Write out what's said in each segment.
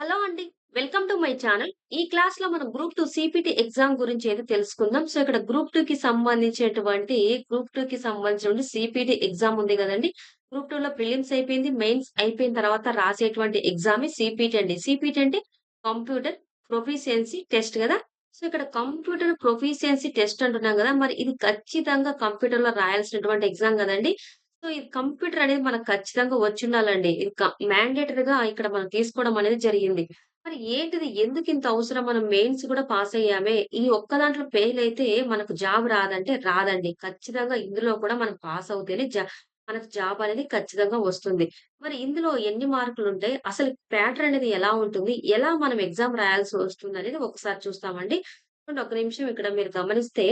Hello అండి. Welcome to my channel. ఈ క్లాస్లో మనం గ్రూప్ టూ సిపిటి ఎగ్జామ్ గురించి అయితే తెలుసుకుందాం. సో, ఇక్కడ గ్రూప్ 2కి సంబంధించినటువంటి గ్రూప్ టూ కి సంబంధించిన సిపిటి ఎగ్జామ్ ఉంది కదండి గ్రూప్ 2లో ప్రిలిమ్స్ అయిపోయింది. మెయిన్స్ అయిపోయిన తర్వాత రాసేటువంటి ఎగ్జామ్ సిపిటి అండి. సిపిటి అంటే కంప్యూటర్ ప్రొఫిషియన్సీ టెస్ట్ కదా సో, ఇక్కడ కంప్యూటర్ ప్రొఫిషియన్సీ టెస్ట్ అంటున్నాం కదా మరి ఇది ఖచ్చితంగా కంప్యూటర్‌లో రాయాల్సినటువంటి ఎగ్జామ్ కదండి సో, ఇది కంప్యూటర్ అనేది మనకు ఖచ్చితంగా వచ్చిండాలండి ఇది క మ్యాండేటరీగా ఇక్కడ మనం తీసుకోవడం అనేది జరిగింది. మరి ఏంటిది? ఎందుకు ఇంత అవసరం? మనం మెయిన్స్ కూడా పాస్ అయ్యామే. ఈ ఒక్క దాంట్లో ఫెయిల్ అయితే మనకు జాబ్ రాదంటే రాదండి. ఖచ్చితంగా ఇందులో కూడా మనం పాస్ అవుతేనే మనకు జాబ్ అనేది ఖచ్చితంగా వస్తుంది. మరి ఇందులో ఎన్ని మార్కులు ఉంటాయి అసలు ప్యాటర్న్ అనేది ఎలా ఉంటుంది? ఎలా మనం ఎగ్జామ్ రాయాల్సి వస్తుంది అనేది ఒకసారి చూస్తామండి. ఒక నిమిషం ఇక్కడ మీరు గమనిస్తే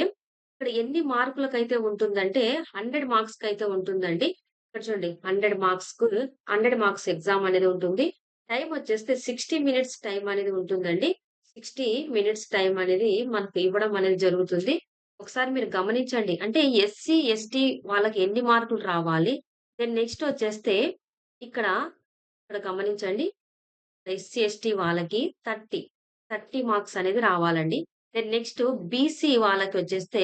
ఇక్కడ ఎన్ని మార్కులకైతే ఉంటుందంటే హండ్రెడ్ మార్క్స్కి అయితే ఉంటుందండి. ఇక్కడ చూడండి 100 మార్క్స్‌కు 100 మార్క్స్ ఎగ్జామ్ అనేది ఉంటుంది. టైం వచ్చేస్తే 60 మినిట్స్ టైం అనేది ఉంటుందండి. 60 మినిట్స్ టైం అనేది మనకు ఇవ్వడం అనేది జరుగుతుంది. ఒకసారి మీరు గమనించండి. అంటే ఎస్సీ, ఎస్టీ వాళ్ళకి ఎన్ని మార్కులు రావాలి? దెన్ నెక్స్ట్ వచ్చేస్తే ఇక్కడ, ఇక్కడ గమనించండి. ఎస్సీ, ఎస్టీ వాళ్ళకి 30, 30 మార్క్స్ అనేది రావాలండి. దెన్ నెక్స్ట్ బీసీ వాళ్ళకి వచ్చేస్తే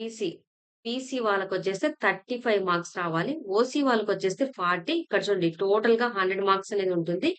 బీసీ, బీసీ వాళ్ళకి వచ్చేస్తే థర్టీ ఫైవ్ మార్క్స్ రావాలి. ఓసీ వాళ్ళకి వచ్చేస్తే ఫార్టీ ఇక్కడ చూడండి టోటల్‌గా 100 మార్క్స్ అనేది ఉంటుంది.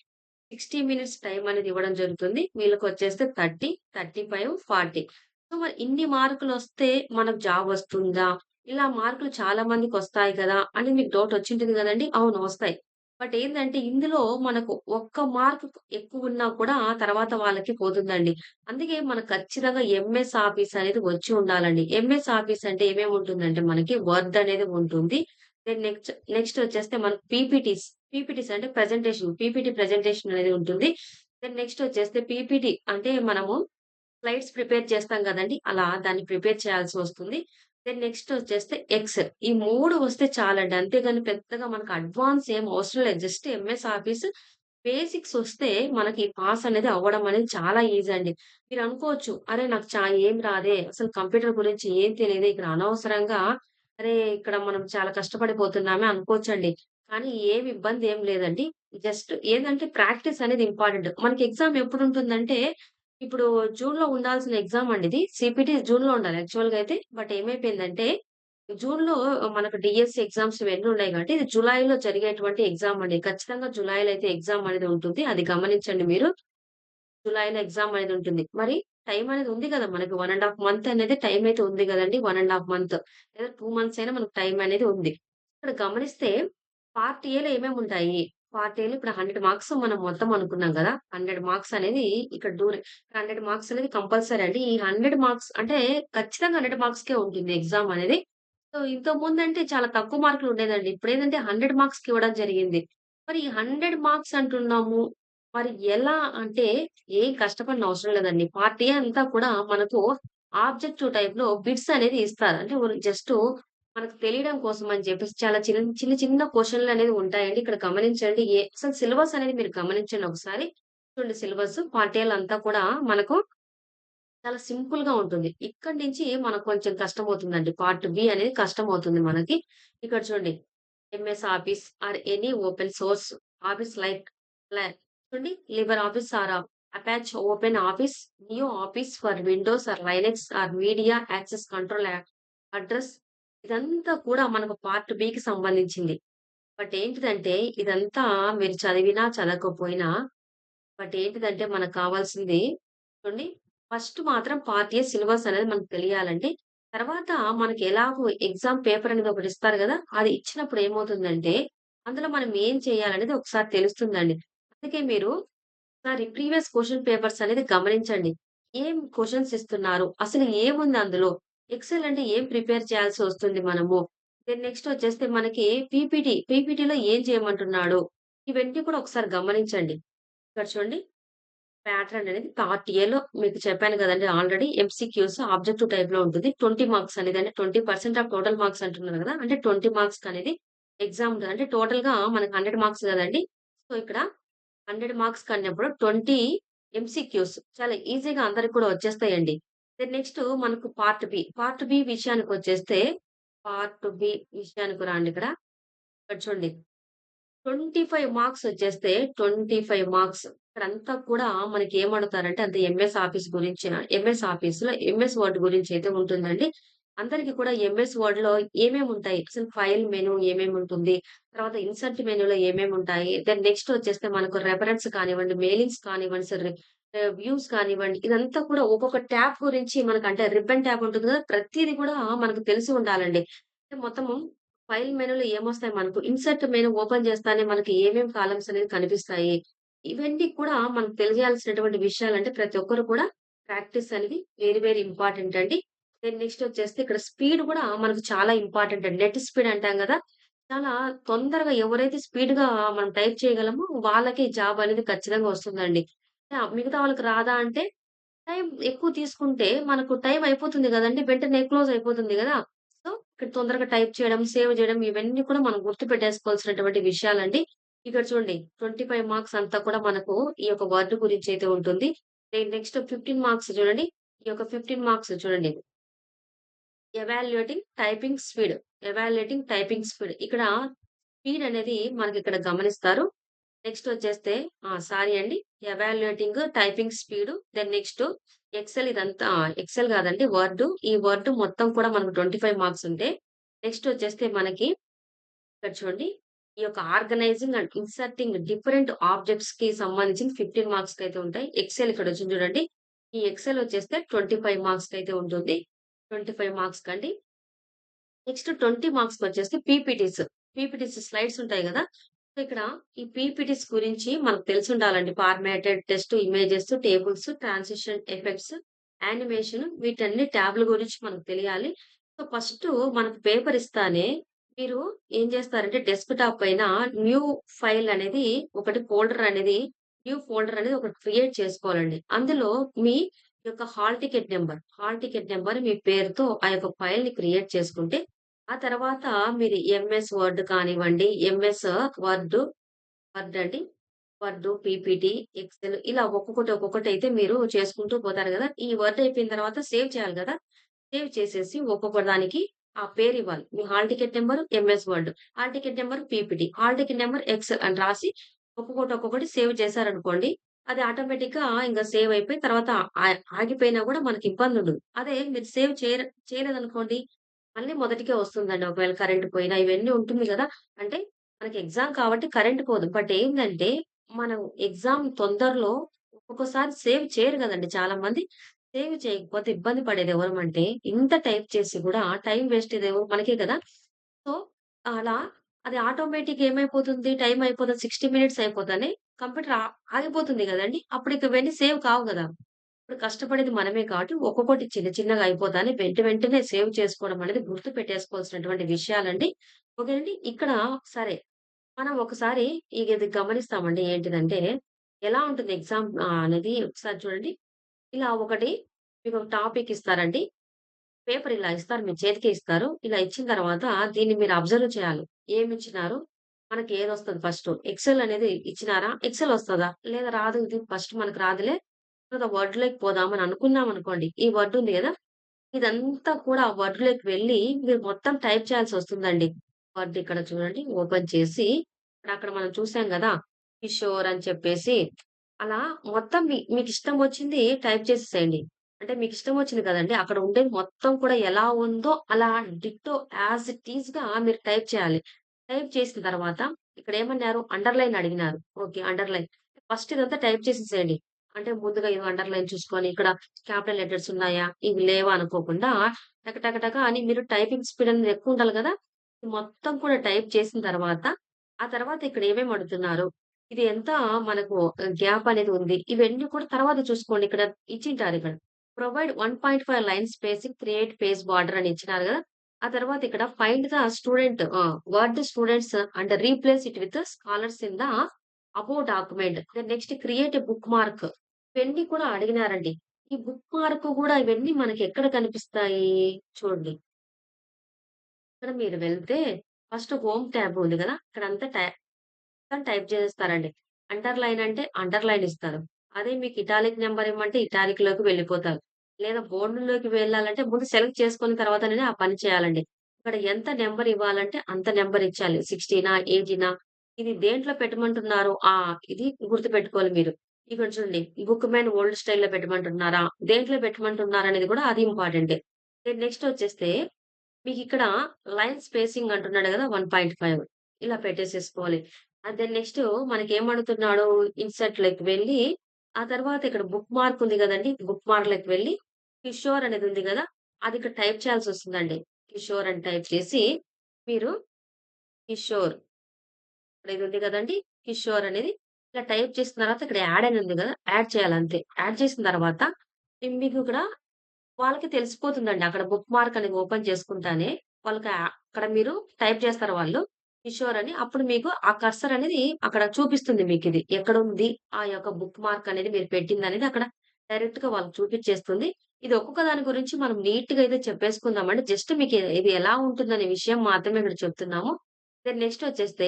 60 మినిట్స్ టైం అనేది ఇవ్వడం జరుగుతుంది. మీలకు వచ్చేస్తే thirty thirty five forty so, మరి ఇన్ని మార్కులొస్తే మనకు జాబ్ వస్తుందా? ఇలా మార్కులు చాలా మందికి వస్తాయి కదా! అని మీకు డౌట్ వచ్చింటుంది కదండి అవును వస్తాయి. బట్ ఏంటంటే ఇందులో మనకు ఒక్క మార్క్ ఎక్కువ ఉన్నా కూడా తర్వాత వాళ్ళకి పోతుందండి. అందుకే మనకు ఖచ్చితంగా ఎంఎస్ ఆఫీస్ అనేది వచ్చి ఉండాలండి. ఎంఎస్ ఆఫీస్ అంటే ఏమేమి ఉంటుందంటే మనకి వర్డ్ అనేది ఉంటుంది. దెన్ నెక్స్ట్ నెక్స్ట్ వచ్చేస్తే మనకు పీపీటీస్, పీపీటీస్ అంటే ప్రెజెంటేషన్, పీపీటీ ప్రెజెంటేషన్ అనేది ఉంటుంది. దెన్ నెక్స్ట్ వచ్చేస్తే పీపీటీ అంటే మనము స్లైడ్స్ ప్రిపేర్ చేస్తాం కదండి అలా దాన్ని ప్రిపేర్ చేయాల్సి వస్తుంది. దెన్ నెక్స్ట్ వచ్చేస్తే ఎక్సెల్. ఈ మూడు వస్తే చాలండి. అంతేగాని పెద్దగా మనకు అడ్వాన్స్ ఏం అవసరం లేదు. జస్ట్ ఎంఎస్ ఆఫీస్ బేసిక్స్ వస్తే మనకి పాస్ అనేది అవ్వడం అనేది చాలా ఈజీ అండి. మీరు అనుకోవచ్చు, అరే! నాకు చా ఏం రాదే, అసలు కంప్యూటర్ గురించి ఏం తెలియదు ఇక్కడ అనవసరంగా అరే! ఇక్కడ మనం చాలా కష్టపడిపోతున్నామే అనుకోవచ్చండి. కానీ ఏమి ఇబ్బంది ఏం లేదండి. జస్ట్ ఏందంటే ప్రాక్టీస్ అనేది ఇంపార్టెంట్. మనకి ఎగ్జామ్ ఎప్పుడు ఉంటుందంటే ఇప్పుడు జూన్లో ఉండాల్సిన ఎగ్జామ్ అండి ఇది. జూన్లో ఉండాలి యాక్చువల్గా అయితే. బట్ ఏమైపోయిందంటే జూన్లో మనకు డిఎస్సి ఎగ్జామ్స్ ఇవన్నీ ఉన్నాయి కాబట్టి ఇది జూలైలో జరిగేటువంటి ఎగ్జామ్ అండి. ఖచ్చితంగా జూలైలో అయితే ఎగ్జామ్ అనేది ఉంటుంది. అది గమనించండి మీరు. జూలైలో ఎగ్జామ్ అనేది ఉంటుంది. మరి టైం అనేది ఉంది కదా మనకి వన్ అండ్ హాఫ్ మంత్ అనేది టైం అయితే ఉంది కదండి వన్ అండ్ హాఫ్ మంత్ లేదా టూ మంత్స్ అయినా మనకు టైం అనేది ఉంది. ఇక్కడ గమనిస్తే పార్ట్ ఏలో ఏమేమి ఉంటాయి? పార్ట్ ఏలో ఇప్పుడు 100 మార్క్స్ మనం మొత్తం అనుకున్నాం కదా హండ్రెడ్ మార్క్స్ అనేది ఇక్కడ డూర్ 100 మార్క్స్ అనేది కంపల్సరీ అండి. ఈ 100 మార్క్స్ అంటే ఖచ్చితంగా 100 మార్క్స్‌కే ఉంటుంది ఎగ్జామ్ అనేది. సో, ఇంతకు ముందు అంటే చాలా తక్కువ మార్కులు ఉండేదండి. ఇప్పుడు ఏంటంటే హండ్రెడ్ మార్క్స్కి ఇవ్వడం జరిగింది. మరి ఈ 100 మార్క్స్ అంటున్నాము. మరి ఎలా అంటే ఏం కష్టపడిన అవసరం లేదండి. పార్ట్ ఏ అంతా కూడా మనకు ఆబ్జెక్టివ్ టైప్లో బిట్స్ అనేది ఇస్తారు. అంటే జస్ట్ మనకు తెలియడం కోసం అని చెప్పేసి చాలా చిన్న చిన్న చిన్న క్వశ్చన్లు అనేది ఉంటాయండి. ఇక్కడ గమనించండి. ఏ అసలు సిలబస్ అనేది మీరు గమనించండి ఒకసారి. చూడండి సిలబస్ పాఠ్యాలు అంతా కూడా మనకు చాలా సింపుల్గా ఉంటుంది. ఇక్కడి నుంచి మనకు కొంచెం కష్టం అవుతుందండి పార్ట్ బి అనేది కష్టం అవుతుంది మనకి. ఇక్కడ చూడండి MS Office or any open source office like లై చూడండి Libre Office or Apache Open Office, new office for Windows or Linux or media access control address ఇదంతా కూడా మనకు పార్ట్ బికి సంబంధించింది. బట్ ఏంటిదంటే ఇదంతా మీరు చదివినా చదవకపోయినా బట్ ఏంటిదంటే మనకు కావాల్సింది చూడండి ఫస్ట్ మాత్రం పార్ట్ ఏ సిలబస్ అనేది మనకు తెలియాలండి. తర్వాత మనకి ఎలాగో ఎగ్జామ్ పేపర్ అనేది ఒకటి ఇస్తారు కదా అది ఇచ్చినప్పుడు ఏమవుతుందంటే అందులో మనం ఏం చేయాలనేది ఒకసారి తెలుస్తుందండి. అందుకే మీరు ఒకసారి ప్రీవియస్ క్వశ్చన్ పేపర్స్ అనేది గమనించండి. ఏం క్వశ్చన్స్ ఇస్తున్నారు? అసలు ఏముంది అందులో? ఎక్సెల్ అంటే ఏం ప్రిపేర్ చేయాల్సి వస్తుంది మనము? దెన్ నెక్స్ట్ వచ్చేస్తే మనకి పీపీటీ, పీపీటీలో ఏం చేయమంటున్నాడు? ఇవన్నీ కూడా ఒకసారి గమనించండి. ఇక్కడ చూడండి ప్యాటర్న్ అనేది పార్ట్ ఏలో మీకు చెప్పాను కదండి ఆల్రెడీ ఎంసీక్యూస్ ఆబ్జెక్టివ్ టైప్లో ఉంటుంది. 20 మార్క్స్ అనేది అంటే 20% ఆఫ్ టోటల్ మార్క్స్ అంటున్నారు కదా అంటే ట్వంటీ మార్క్స్ అనేది ఎగ్జామ్ అంటే అంటే టోటల్‌గా మనకు 100 మార్క్స్ కదండి సో, ఇక్కడ 100 మార్క్స్ కన్నప్పుడు 20 ఎంసీక్యూస్ చాలా ఈజీగా అందరికి కూడా వచ్చేస్తాయండి. దెన్ నెక్స్ట్ మనకు పార్ట్ బి. పార్ట్ బి విషయానికి వచ్చేస్తే పార్ట్ బి విషయానికి రాండి ఇక్కడ. ఇక్కడ చూడండి. 25 మార్క్స్ వచ్చేస్తే 25 మార్క్స్. ఇక్కడంతా కూడా మనకి ఏమడుగుతారంటే అంత ఎంఎస్ ఆఫీస్ గురించి ఎంఎస్ ఆఫీస్లో ఎంఎస్ వర్డ్ గురించి అయితే ఉంటుందండి. అందరికి కూడా ఎంఎస్ వర్డ్లో ఏమేమి ఉంటాయి అసలు ఫైల్ మెనూ ఏమేముంటుంది? తర్వాత ఇన్సర్ట్ మెనూలో ఏమేముంటాయి? దెన్ నెక్స్ట్ వచ్చేస్తే మనకు రెఫరెన్స్ కానివ్వండి, మెయిలింగ్స్ కానివ్వండి, సరే వ్యూస్ కానివ్వండి, ఇదంతా కూడా ఒక్కొక్క ట్యాబ్ గురించి మనకంటే రిబ్బన్ ట్యాబ్ ఉంటుంది కదా! ప్రతిది కూడా మనకు తెలిసి ఉండాలండి. మొత్తము ఫైల్ మెనూలో ఏమొస్తాయి మనకు? ఇన్సర్ట్ మెనూ ఓపెన్ చేస్తానే మనకి ఏమేమి కాలమ్స్ అనేది కనిపిస్తాయి. ఇవన్నీ కూడా మనకు తెలియాల్సినటువంటి విషయాలు అంటే ప్రతి ఒక్కరు కూడా ప్రాక్టీస్ అనేది వెరీ వెరీ ఇంపార్టెంట్ అండి. దెన్ నెక్స్ట్ వచ్చేస్తే ఇక్కడ స్పీడ్ కూడా మనకు చాలా ఇంపార్టెంట్ అండి. నెట్ స్పీడ్ అంటాం కదా చాలా తొందరగా ఎవరైతే స్పీడ్గా మనం టైప్ చేయగలమో వాళ్ళకి జాబ్ అనేది ఖచ్చితంగా వస్తుందండి. మిగతా వాళ్ళకి రాదా అంటే టైం ఎక్కువ తీసుకుంటే మనకు టైం అయిపోతుంది కదండి వెంటనే క్లోజ్ అయిపోతుంది కదా సో, ఇక్కడ తొందరగా టైప్ చేయడం, సేవ్ చేయడం ఇవన్నీ కూడా మనం గుర్తు పెట్టేసుకోవాల్సినటువంటి విషయాలండి. ఇక్కడ చూడండి 25 మార్క్స్ అంతా కూడా మనకు ఈ యొక్క వర్డ్ గురించయితే ఉంటుంది. నెక్స్ట్ 15 మార్క్స్ చూడండి. ఈ యొక్క 15 మార్క్స్ చూడండి. Evaluating typing speed. Evaluating typing speed. ఇక్కడ స్పీడ్ అనేది మనకి ఇక్కడ గమనిస్తారు. నెక్స్ట్ వచ్చేస్తే సారీ అండి. Evaluating typing speed. Then next Excel ఇదంతా ఎక్సెల్ కాదండి వర్డ్. ఈ వర్డ్ మొత్తం కూడా మనకు 25 మార్క్స్ ఉంటే, నెక్స్ట్ వచ్చేస్తే మనకి ఇక్కడ చూడండి. ఈ యొక్క ఆర్గనైజింగ్ అండ్ ఇన్సర్టింగ్ డిఫరెంట్ ఆబ్జెక్ట్స్కి సంబంధించిన ఫిఫ్టీన్ మార్క్స్ అయితే ఉంటాయి. ఎక్సెల్ ఇక్కడొచ్చింది చూడండి. ఈ ఎక్సెల్ వచ్చేస్తే ట్వంటీ మార్క్స్ అయితే ఉంటుంది. ట్వంటీ మార్క్స్ కండి నెక్స్ట్ ట్వంటీ మార్క్స్ వచ్చేస్తే పీపీటీస్. పీపీటీస్ స్లైడ్స్ ఉంటాయి కదా ఇక్కడ ఈ పీపీటీస్ గురించి మనకు తెలిసి ఉండాలండి formatted, test images, tables, transition effects, animation వీటన్ని ట్యాబ్‌ల గురించి మనకు తెలియాలి. సో, ఫస్ట్ మనకు పేపర్ ఇస్తానే మీరు ఏం చేస్తారంటే డెస్క్ టాప్ పైన న్యూ ఫైల్ అనేది ఒకటి ఫోల్డర్ అనేది న్యూ ఫోల్డర్ అనేది ఒకటి క్రియేట్ చేసుకోవాలండి. అందులో మీ యొక్క hall ticket number hall ticket number మీ పేరుతో ఆ యొక్క ఫైల్ని క్రియేట్ చేసుకుంటే, ఆ తర్వాత మీరు ఎంఎస్ వర్డ్ కానివ్వండి, ఎంఎస్ వర్డ్, వర్డ్ అండి. వర్డ్, పీపీటీ, ఎక్సెల్ ఇలా ఒక్కొక్కటి ఒక్కొక్కటి అయితే మీరు చేసుకుంటూ పోతారు కదా ఈ వర్డ్ అయిపోయిన తర్వాత సేవ్ చేయాలి కదా సేవ్ చేసేసి ఒక్కొక్క దానికి ఆ పేరివ్వాలి. మీ hall ticket number MS Word, hall ticket number PPT, hall ticket number Excel అని రాసి ఒక్కొక్కటి ఒక్కొక్కటి సేవ్ చేశారనుకోండి. అది ఆటోమేటిక్గా ఇంకా సేవ్ అయిపోయి తర్వాత ఆగిపోయినా కూడా మనకి ఇబ్బందుండదు. అదే మీరు సేవ్ చేయ చేయలేదనుకోండి మళ్ళీ మొదటికే వస్తుందండి. ఒకవేళ కరెంట్ పోయినా ఇవన్నీ ఉంటుంది కదా. అంటే మనకి ఎగ్జామ్ కాబట్టి కరెంట్ పోదు. బట్ ఏంటంటే మనం ఎగ్జామ్ తొందరలో ఒక్కొక్కసారి సేవ్ చేయరు కదండి చాలా మంది సేవ్ చేయకపోతే ఇబ్బంది పడేది ఎవరమంటే ఇంత టైప్ చేసి కూడా టైం వేస్ట్ అయ్యేది ఎవరు మనకే కదా. సో, అలా అది ఆటోమేటిక్ ఏమైపోతుంది? టైం అయిపోతుంది. సిక్స్టీ మినిట్స్ అయిపోతుంది. కంప్యూటర్ ఆగిపోతుంది కదండి. అప్పుడు ఇక ఇవన్నీ సేవ్ కావు కదా. ఇప్పుడు కష్టపడేది మనమే కాబట్టి ఒక్కొక్కటి చిన్న చిన్నగా అయిపోతానే వెంట వెంటనే సేవ్ చేసుకోవడం అనేది గుర్తు పెట్టేసుకోవాల్సినటువంటి విషయాలండి. ఓకేనండి. ఇక్కడ సరే మనం ఒకసారి ఇది గమనిస్తామండి. ఏంటిదంటే ఎలా ఉంటుంది ఎగ్జామ్ అనేది ఒకసారి చూడండి. ఇలా ఒకటి మీకు ఒక టాపిక్ ఇస్తారండి. పేపర్ ఇలా ఇస్తారు. మీ చేతికి ఇస్తారు. ఇలా ఇచ్చిన తర్వాత దీన్ని మీరు అబ్జర్వ్ చేయాలి. ఏమి ఇచ్చినారు మనకి ఏదొస్తుంది ఫస్ట్ ఎక్సెల్ అనేది ఇచ్చినారా? ఎక్సెల్ వస్తుందా లేదా రాదు ఇది ఫస్ట్ మనకు రాదులే. తర్వాత వర్డ్‌లోకి పోదాం అని అనుకున్నామనుకోండి. ఈ వర్డ్ ఉంది కదా ఇదంతా కూడా ఆ వర్డ్‌లోకి వెళ్ళి మీరు మొత్తం టైప్ చేయాల్సి వస్తుందండి వర్డ్ ఇక్కడ చూడండి ఓపెన్ చేసి అక్కడ మనం చూసాం కదా కిషోర్ అని చెప్పేసి అలా మొత్తం మీ ఇష్టం వచ్చింది టైప్ చేసేసేయండి. అంటే మీకు ఇష్టం వచ్చింది కదండి అక్కడ ఉండేది మొత్తం కూడా ఎలా ఉందో అలా డిట్టో యాస్ ఇట్ ఈస్‌గా మీరు టైప్ చేయాలి. టైప్ చేసిన తర్వాత ఇక్కడ ఏమన్నారు అండర్‌లైన్ అడిగినారు. ఓకే. అండర్‌లైన్. ఫస్ట్ ఇదంతా టైప్ చేసేసేయండి. అంటే ముందుగా ఇవి అండర్‌లైన్ చూసుకొని ఇక్కడ క్యాపిటల్ లెటర్స్ ఉన్నాయా? ఇవి లేవా అనుకోకుండా టక అని మీరు టైపింగ్ స్పీడ్ అనేది ఎక్కువుండాలి కదా మొత్తం కూడా టైప్ చేసిన తర్వాత, ఆ తర్వాత ఇక్కడ ఏమేమి అడుగుతున్నారు? ఇది ఎంత మనకు గ్యాప్ అనేది ఉంది. ఇవన్నీ కూడా తర్వాత చూసుకోండి. ఇక్కడ ఇచ్చింటారు ఇక్కడ provide 1.5 line spacing create page border అని ఇచ్చినారు కదా ఆ తర్వాత ఇక్కడ find the student word students and replace it with scholars in the above document. Next create bookmark. ఇవన్నీ కూడా అడిగినారండి. ఈ బుక్ మార్క్ కూడా ఇవన్నీ మనకి ఎక్కడ కనిపిస్తాయి? చూడండి. ఇక్కడ మీరు వెళ్తే ఫస్ట్ హోమ్ ట్యాబ్ ఉంది కదా ఇక్కడంతా టై టైప్ చేసేస్తారండి. అండర్‌లైన్ అంటే అండర్‌లైన్ ఇస్తారు. అదే మీకు ఇటాలిక్ నెంబర్ ఇవ్వమంటే ఇటాలిక్లోకి వెళ్ళిపోతారు. లేదా బోర్డులోకి వెళ్ళాలంటే ముందు సెలెక్ట్ చేసుకున్న తర్వాతనే ఆ పని చేయాలండి. ఇక్కడ ఎంత నెంబర్ ఇవ్వాలంటే అంత నెంబర్ ఇచ్చాలి. 60నా? 80నా? ఇది దేంట్లో పెట్టమంటున్నారు? ఆ! ఇది గుర్తుపెట్టుకోవాలి మీరు. ఇక్కడ చూడండి బుక్ మ్యాన్ ఓల్డ్ స్టైల్‌లో పెట్టమంటున్నారా? దేంట్లో పెట్టమంటున్నారా అనేది కూడా అది ఇంపార్టెంట్ నెక్స్ట్ వచ్చేస్తే మీకు ఇక్కడ లైన్ స్పేసింగ్ అంటున్నాడు గదా! 1.5 ఇలా పెట్టేసేసుకోవాలి. అండ్ దెన్ నెక్స్ట్ ఇన్సర్ట్ లెక్ వెళ్ళి, ఆ తర్వాత ఇక్కడ బుక్ మార్క్ ఉంది కదండి బుక్ మార్క్ లెక్ వెళ్ళి కిషోర్ అనేది ఉంది కదా అది ఇక్కడ టైప్ చేయాల్సి వస్తుందండి కిషోర్ అని టైప్ చేసి మీరు కిషోర్ ఇక్కడ ఇది ఉంది కదండి కిషోర్ అనేది ఇలా టైప్ చేసిన తర్వాత ఇక్కడ యాడ్ అని ఉంది కదా యాడ్ చేయాలంతే. యాడ్ చేసిన తర్వాత మీకు ఇక్కడ వాళ్ళకి తెలిసిపోతుందండి. అక్కడ బుక్ మార్క్ అనేది ఓపెన్ చేసుకుంటానే వాళ్ళకి అక్కడ మీరు టైప్ చేస్తారు వాళ్ళు. కిషోర్ అని. అప్పుడు మీకు ఆ కర్సర్ అనేది అక్కడ చూపిస్తుంది మీకు ఇది ఎక్కడ ఉంది ఆ యొక్క బుక్ మార్క్ అనేది మీరు పెట్టింది అనేది అక్కడ డైరెక్ట్గా వాళ్ళకి చూపించేస్తుంది ఇది ఒక్కొక్క దాని గురించి మనం నీట్గా అయితే చెప్పేసుకుందామండి. జస్ట్ మీకు ఇది ఎలా ఉంటుందనే విషయం మాత్రమే ఇక్కడ చెప్తున్నాము. దెన్ నెక్స్ట్ వచ్చేస్తే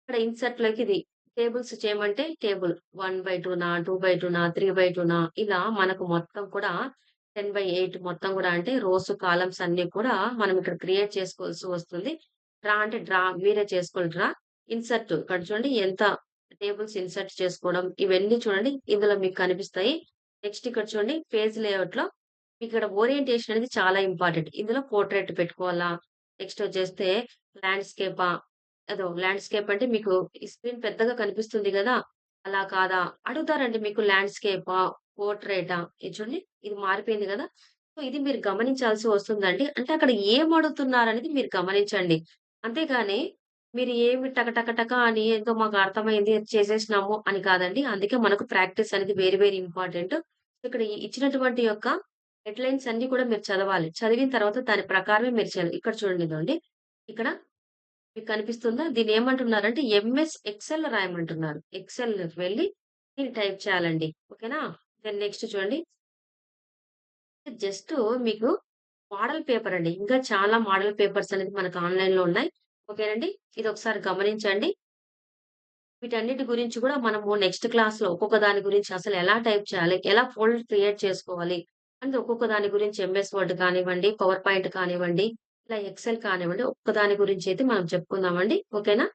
ఇక్కడ ఇన్సర్ట్లోకి ఇది టేబుల్స్ చేయమంటే టేబుల్ 1/2నా, 2/2నా, 3/2నా ఇలా మనకు మొత్తం కూడా 10/8 మొత్తం కూడా అంటే రోస్, కాలమ్స్ అన్ని కూడా మనం ఇక్కడ క్రియేట్ చేసుకోవాల్సి వస్తుంది. డ్రా అంటే డ్రా మీరే చేసుకోవాలి డ్రా. ఇన్సర్ట్ ఇక్కడ చూడండి ఎంత టేబుల్స్ ఇన్సర్ట్ చేసుకోవడం ఇవన్నీ చూడండి ఇందులో మీకు కనిపిస్తాయి. నెక్స్ట్ ఇక్కడ చూడండి పేజ్ మీకు ఇక్కడ ఓరియంటేషన్ అనేది చాలా ఇంపార్టెంట్. ఇందులో పోర్ట్రేట్ పెట్టుకోవాలా? నెక్స్ట్ వచ్చేస్తే ల్యాండ్‌స్కేపా? అదో ల్యాండ్‌స్కేప్ అంటే మీకు స్క్రీన్ పెద్దగా కనిపిస్తుంది కదా అలా కాదా? అడుగుతారండి మీకు ల్యాండ్‌స్కేపా? పోర్ట్రేటా చూడండి ఇది మారిపోయింది కదా సో, ఇది మీరు గమనించాల్సి వస్తుందండి. అంటే అక్కడ ఏం అడుగుతున్నారనేది మీరు గమనించండి. అంతేగాని మీరు ఏమి టక టక టక అని ఏదో మాకు అర్థమైంది చేసేసినాము అని కాదండి. అందుకే మనకు ప్రాక్టీస్ అనేది వేరే వేరే ఇంపార్టెంట్. ఇక్కడ ఇచ్చినటువంటి యొక్క హెడ్‌లైన్స్ అన్ని కూడా మీరు చదవాలి. చదివిన తర్వాత దాని ప్రకారమే మీరు చేయాలి. ఇక్కడ చూడండి ఇక్కడ కనిపిస్తుందా? దీన్ని ఏమంటున్నారంటే ఎంఎస్ ఎక్సెల్ రాయమంటున్నారు. ఎక్సెల్ వెళ్ళి దీన్ని టైప్ చేయాలండి. ఓకేనా? దెన్ నెక్స్ట్ చూడండి. జస్ట్ మీకు మోడల్ పేపర్ అండి. ఇంకా చాలా మోడల్ పేపర్స్ అనేది మనకు ఆన్‌లైన్‌లో ఉన్నాయి. ఓకేనండి. ఒకసారి గమనించండి. వీటన్నిటి గురించి కూడా మనము నెక్స్ట్ క్లాస్లో ఒక్కొక్క దాని గురించి అసలు ఎలా టైప్ చేయాలి? ఎలా ఫోల్డర్ క్రియేట్ చేసుకోవాలి? అంటే ఒక్కొక్క దాని గురించి ఎంఎస్ వర్డ్ కానివ్వండి, పవర్ పాయింట్ కానివ్వండి, ఇలా ఎక్సెల్ కానివ్వండి, ఒక్క దాని గురించి అయితే మనం చెప్పుకుందామండి. ఓకేనా?